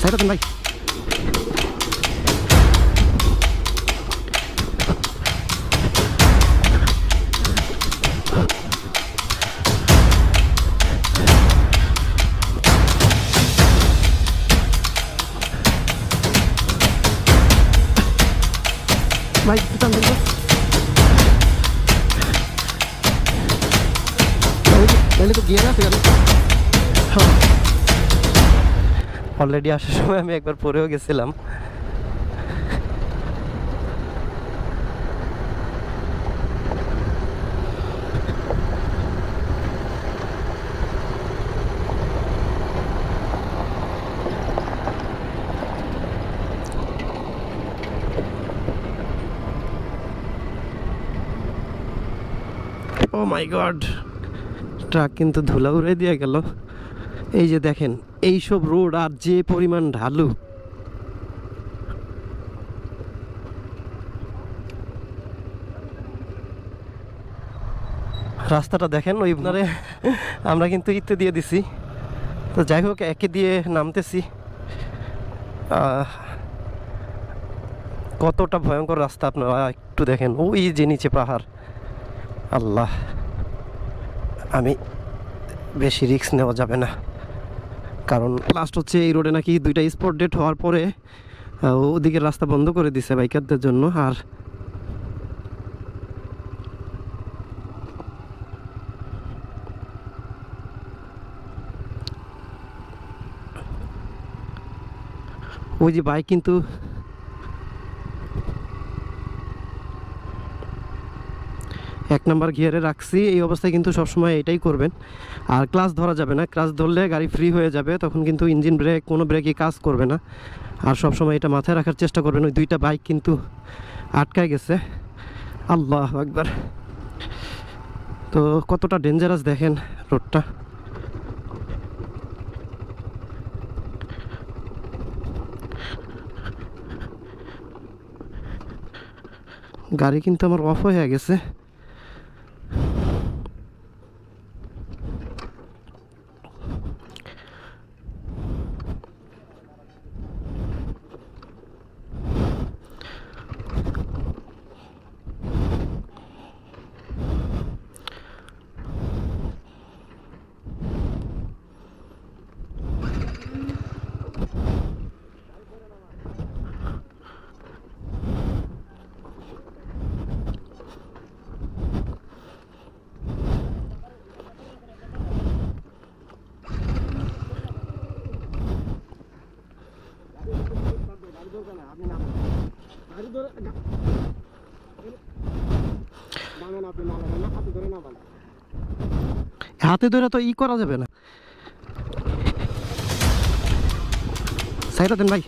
সাইডে দেন ভাই ভাই একটু টান দেন তো। তাহলে- তাহলে তো গিয়ে আছে গাড়ি অলরেডি আসার সময় আমি একবার পরেও গেছিলাম। ও মাই গড ট্রাক কিন্তু ধুলা উড়াই দিয়ে গেল। এই যে দেখেন, এইসব রোড আর যে পরিমাণ ঢালু। রাস্তাটা দেখেন, ওই আপনারে আমরা কিন্তু ইতে দিয়ে দিছি। তো যাই হোক, একে দিয়ে নামতেছি। কতটা ভয়ঙ্কর রাস্তা আপনারা একটু দেখেন। ওই যে নিচে পাহাড়। আল্লাহ, আমি বেশি রিস্ক নেওয়া যাবে না। কারণ লাস্ট হচ্ছে এই রোডে নাকি দুইটা স্পট ডেট হওয়ার পরে ওদিকে রাস্তা বন্ধ করে দিছে বাইকারদের জন্য আর ওই যে বাইক কিন্তু এক নাম্বার গিয়ারে রাখছি, এই অবস্থায় কিন্তু সবসময় এটাই করবেন। আর ক্লাস ধরা যাবে না, ক্লাস ধরলে গাড়ি ফ্রি হয়ে যাবে, তখন কিন্তু ইঞ্জিন ব্রেক কোনো ব্রেকই কাজ করবে না। আর সবসময় এটা মাথায় রাখার চেষ্টা করবেন, ওই দুইটা বাইক কিন্তু আটকায় গেছে। আল্লাহ একবার তো কতটা ডেঞ্জারাস দেখেন রোডটা গাড়ি কিন্তু আমার অফ হয়ে গেছে। হাতে ধরে তো ই করা যাবে না সাইডা দেন ভাই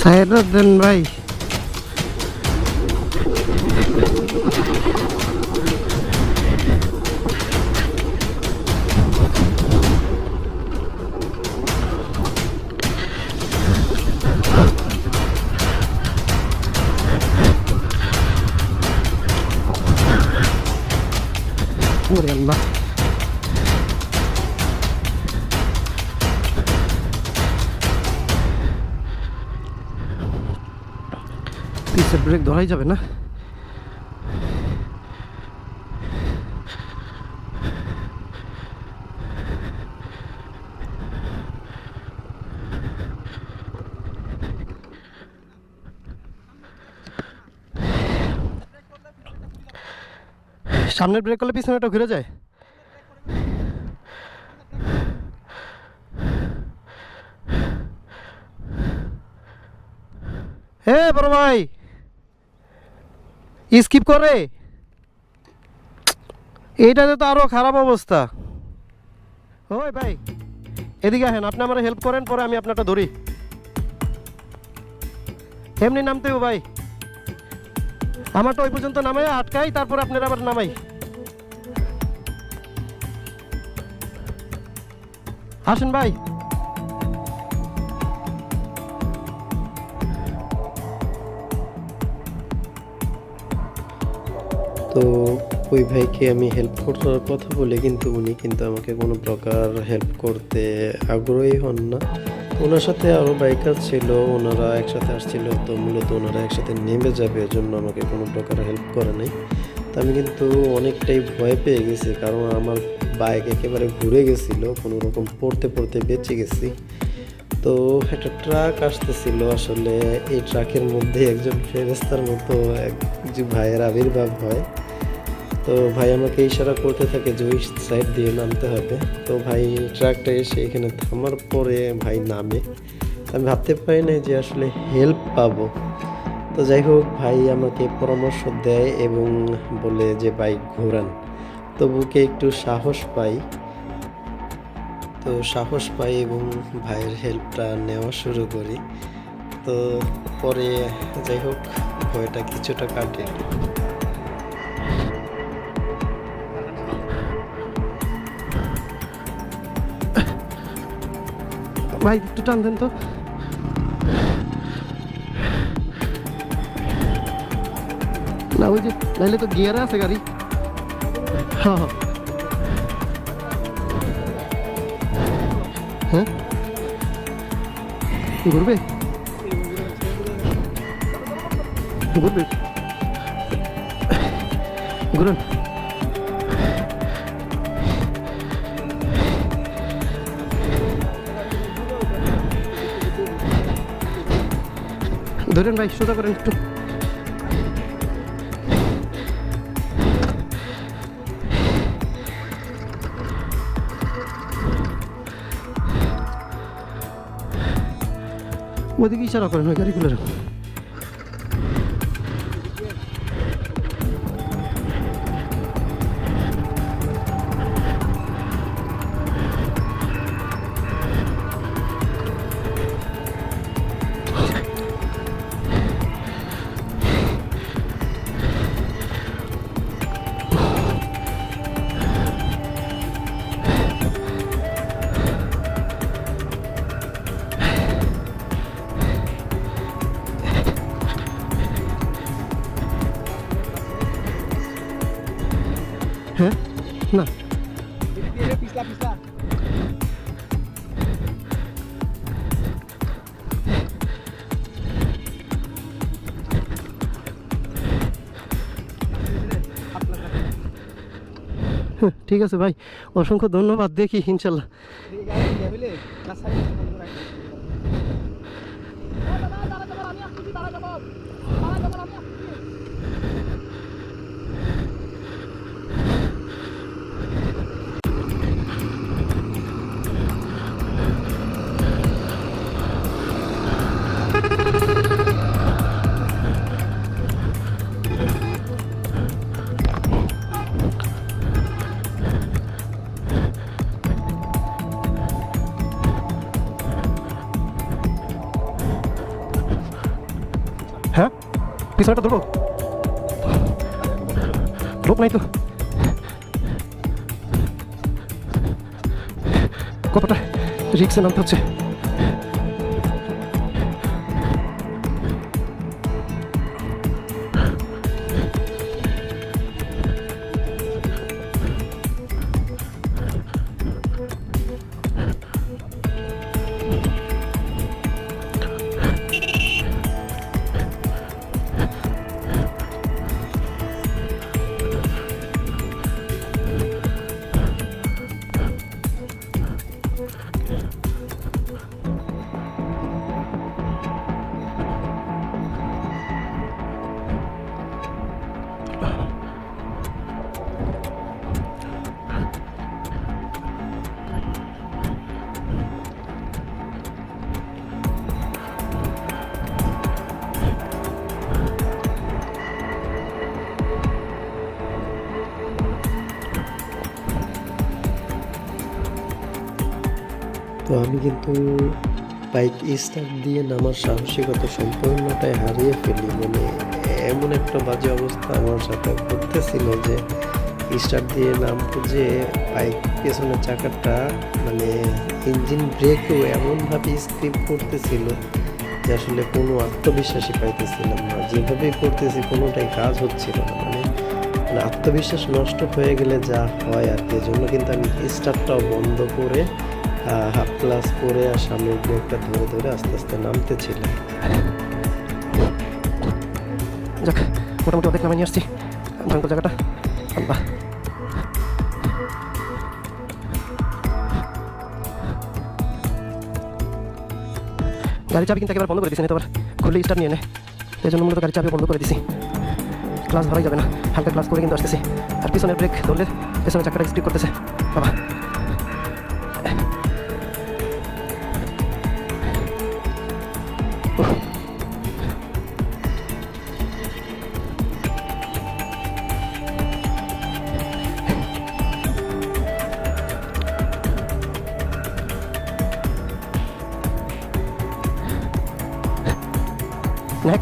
সাইডা দেন ভাই ব্রেক ধরাই যাবে না? সামনের ব্রেক করলে পিছনেটা ঘুরে যায়? হে বড় ভাই! স্কিপ করে। এইটাতে তো আরও খারাপ অবস্থা। ওই ভাই, এদিকে আসেন, আপনি আমার হেল্প করেন, পরে আমি আপনারটা ধরি। এমনি নামতে হবে ভাই। আমারটা ওই পর্যন্ত নামাই আটকাই তারপর আপনার আবার নামাই। আসেন ভাই। তো ওই ভাইকে আমি হেল্প করার কথা বলে, কিন্তু উনি কিন্তু আমাকে কোনো প্রকার হেল্প করতে আগ্রহী হন না। ওনার সাথে আরও বাইকার ছিল ওনারা একসাথে আসছিল, তো মূলত ওনারা একসাথে নেমে যাবে, এজন্য আমাকে কোনো প্রকার হেল্প করে নাই। তো আমি কিন্তু অনেকটাই ভয় পেয়ে গেছি, কারণ আমার বাইক একেবারে ঘুরে গেছিল, কোনো রকম পড়তে পড়তে বেঁচে গেছি। তো একটা ট্রাক আসতেছিল, আসলে এই ট্রাকের মধ্যে একজন ফেরেস্তার মতো এক যে ভাইয়ের আবির্ভাব হয়। তো ভাই আমাকে ইশারা করতে থাকে যে ওই সাইড দিয়ে নামতে হবে। তো ভাই ট্রাকটা এসে এখানে থামার পরে ভাই নামে। আমি ভাবতে পারি না যে আসলে হেল্প পাবো। তো যাই হোক, ভাই আমাকে পরামর্শ দেয় এবং বলে যে বাইক ঘোরান। তো বুকে একটু সাহস পাই। তো সাহস পাই এবং ভাইয়ের হেল্পটা নেওয়া শুরু করি। তো পরে যাই হোক, ভয়টা কিছুটা কাটে। ভাই, একটু টান দেন তো। না, ওই যে, নাইলে তো গিয়ারে আছে গাড়ি। হ্যাঁ হ্যাঁ। হ্যাঁ? ঘুরবে? ঘুরবে? ঘুরুন। ধরেন ভাই সোজা করেন একটু। ওদিকে ইশারা করেন ওই গাড়িগুলোর। ঠিক আছে ভাই অসংখ্য ধন্যবাদ দেখি ইনশাল্লাহ। পিছনেটা ধরবো লোক নাই তো। কতটা রিক্সে নামতে হচ্ছে? আমি কিন্তু বাইক স্টার্ট দিয়ে নামার সাহসিকতা সম্পূর্ণটাই হারিয়ে ফেলি। মানে এমন একটা বাজে অবস্থা আমার সাথে ঘটতেছিল যে স্টার্ট দিয়ে নামতে যে বাইক পেছনের চাকাটা মানে ইঞ্জিন ব্রেকও এমনভাবে স্কিপ করতেছিল যে আসলে কোনো আত্মবিশ্বাসই পাইতেছিলাম না। যেভাবেই করতেছি কোনোটাই কাজ হচ্ছিল না। মানে আত্মবিশ্বাস নষ্ট হয়ে গেলে যা হয় আর কি, এজন্য কিন্তু আমি স্টার্টটাও বন্ধ করে হাফ ক্লাস করে আর সামনের ব্রেকটা ধরে ধরে আস্তে আস্তে নামতেছিলাম যাক, মোটামুটি অর্ধেক নামাই নিয়ে আসছি। ভয়ঙ্কর জায়গাটা। আল্লাহ। গাড়ি চাবি কিন্তু একেবারে বন্ধ করে দিছি না খুললে স্টার্ট নিয়ে নে। এই জন্য মূলত গাড়ি চাবি বন্ধ করে দিছি। ক্লাস ধরাই যাবে না। হালকা ক্লাস করে কিন্তু আসতেছি। আর পিছনের ব্রেক ধরলে পেছনের চাকাটা স্পিড করতেছে। বাবা।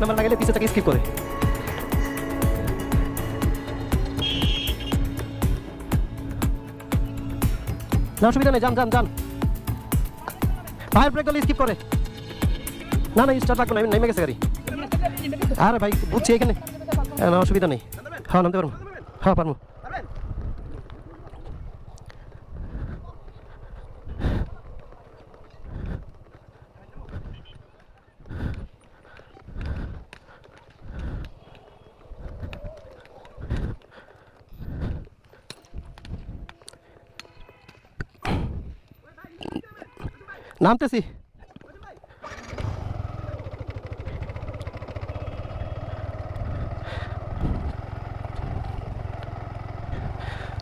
নাম্বার লাগাইলে পিছে তাকে স্কিপ করে। না অসুবিধা নেই যান যান যান। ফায়ার ব্রেক দলে স্কিপ করে। না না স্টার্ট না নেমে গেছে গাড়ি। আরে ভাই, বুঝছি এখানে। না, অসুবিধা নেই। হ্যাঁ নামতে পারব। হ্যাঁ পারব। নামতেছি।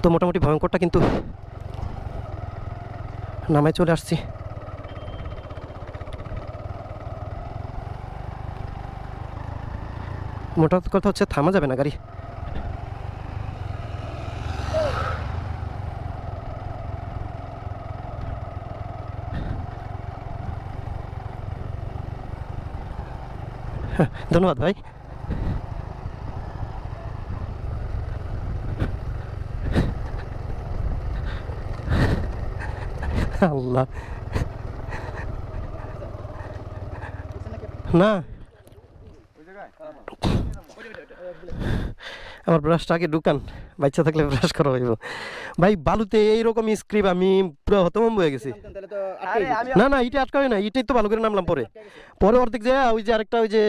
তো মোটামুটি ভয়ঙ্করটা কিন্তু নামায় চলে আসছি। মোটা কথা হচ্ছে থামা যাবে না গাড়ি। ধন্যবাদ ভাই। আল্লাহ। না। আমার ব্রাশটা আগে ঢুকান। বাচ্চা থাকলে ব্রাশ করা হইব। ভাই বালুতে এইরকম স্ক্রিপ আমি পুরো হতভম্ব হয়ে গেছি। না না এটা আটকাবে না এটাই তো ভালো করে নামলাম পরে পরে অর্ধেক যে ওই যে আরেকটা ওই যে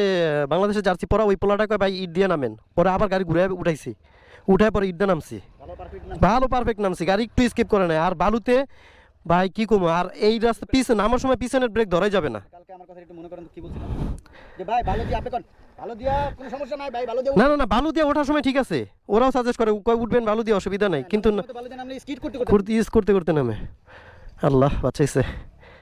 বাংলাদেশের জার্সি পরা ওই পোলাটা কয় ভাই ইট দিয়ে নামেন। পরে আবার গাড়ি ঘুরে উঠাইছি। উঠায় পরে ইট দিয়ে নামছি। ভালো পারফেক্ট না ভালো পারফেক্ট নামছি। গাড়ি একটু স্কিপ করে নেয় আর বালুতে ভাই কি কমো? আর এই রাস্তা পিছনে নামার সময় পিছনের ব্রেক ধরাই যাবে না। কালকে আমার কথা একটু মনে করেন কি বলছিলাম? যে ভাই ভালো আপনি না না না বালু দিয়ে ওঠার সময় ঠিক আছে। ওরাও সাজেস্ট করে কয় উঠবেন বালু দিয়ে অসুবিধা নাই। কিন্তু ইউজ করতে করতে নামে। আল্লাহ বাঁচাইছে।